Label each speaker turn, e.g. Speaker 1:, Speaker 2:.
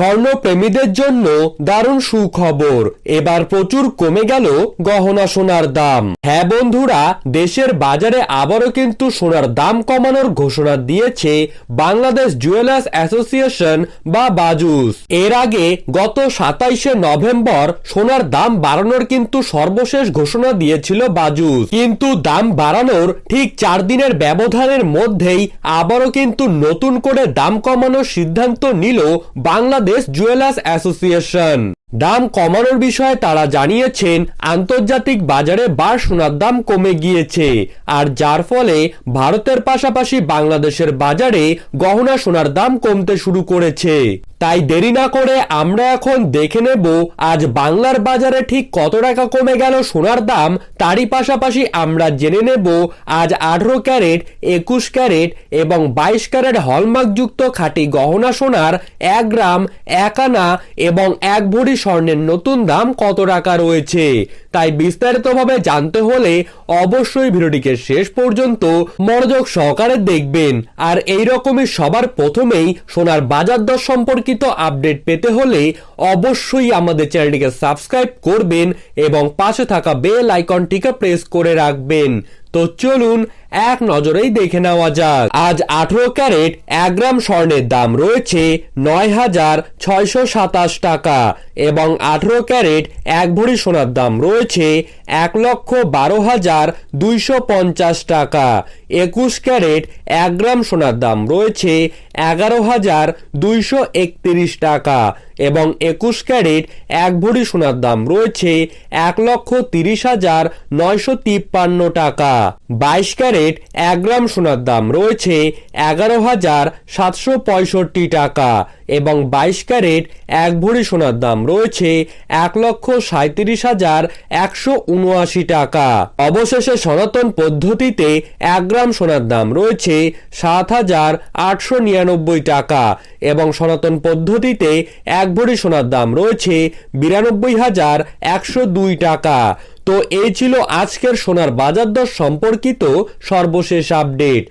Speaker 1: স্বর্ণ প্রেমীদের জন্য দারুণ সুখবর। এবার প্রচুর কমে গেল গহনা সোনার দাম। হ্যাঁ বন্ধুরা, দেশের বাজারে আবারও কিন্তু সোনার দাম কমানোর ঘোষণা দিয়েছে বাংলাদেশ জুয়েলার্স অ্যাসোসিয়েশন বা বাজুস। এর আগে গত সাতাইশে নভেম্বর সোনার দাম বাড়ানোর কিন্তু সর্বশেষ ঘোষণা দিয়েছিল বাজুস। কিন্তু দাম বাড়ানোর ঠিক চার দিনের ব্যবধানের মধ্যেই আবারও কিন্তু নতুন করে দাম কমানোর সিদ্ধান্ত নিল বাংলাদেশ জুয়েলার্স অ্যাসোসিয়েশন। দাম কমানোর বিষয়ে তারা জানিয়েছেন, আন্তর্জাতিক বাজারে বার সোনার দাম কমে গিয়েছে, আর যার ফলে ভারতের পাশাপাশি বাংলাদেশের বাজারে গহনা সোনার দাম কমতে শুরু করেছে। তাই দেরি না করে আমরা এখন দেখে নেব আজ বাংলার বাজারে ঠিক কত টাকা কমে গেল সোনার দাম। তারই পাশাপাশি আমরা জেনে নেব আজ আঠারো ক্যারেট, একুশ ক্যারেট এবং বাইশ ক্যারেট হলমার্কযুক্ত খাঁটি গহনা সোনার এক গ্রাম, এক আনা এবং এক ভরি স্বর্ণের নতুন দাম কত টাকা রয়েছে। তাই বিস্তারিতভাবে জানতে হলে অবশ্যই ভিডিওটিকে শেষ পর্যন্ত মনোযোগ সহকারে দেখবেন। আর এই রকমই সবার প্রথমেই সোনার বাজার দর সম্পর্কিত আপডেট পেতে হলে অবশ্যই আমাদের চ্যানেলটিকে সাবস্ক্রাইব করবেন এবং পাশে থাকা বেল আইকনটিকে প্রেস করে রাখবেন। তো চলুন এক নজরেই দেখে নেওয়া যাক। আজ আঠারো ক্যারেট, এক গ্রাম স্বর্ণের দাম রয়েছে নয় হাজার ছয়শো সাতাশ টাকা এবং আঠারো ক্যারেট, এক ভরি সোনার দাম রয়েছে এক লক্ষ বারো হাজার দুইশো পঞ্চাশ টাকা। একুশ ক্যারেট, এক গ্রাম সোনার দাম রয়েছে এগারো হাজার দুইশো একত্রিশ টাকা এবং একুশ ক্যারেট, এক ভরি সোনার দাম রয়েছে এক লক্ষ তিরিশ হাজার নয়শো তিপ্পান্ন টাকা। বাইশ ক্যারেট, এক গ্রাম সোনার দাম রয়েছে এগারো হাজার সাতশো পঁয়ষট্টি টাকা। এবং বাইশ ক্যারেট এক ভরি সোনার দাম রয়েছে এক লক্ষ সাঁত্রিশ হাজার একশো উনআশি টাকা। অবশেষে সনাতন পদ্ধতিতে এক গ্রাম সোনার দাম রয়েছে সাত হাজার আটশো নিরানব্বই টাকা এবং সনাতন পদ্ধতিতে এক ভরি সোনার দাম রয়েছে বিরানব্বই হাজার একশো দুই টাকা। তো এই ছিল আজকের সোনার বাজার দর সম্পর্কিত সর্বশেষ আপডেট।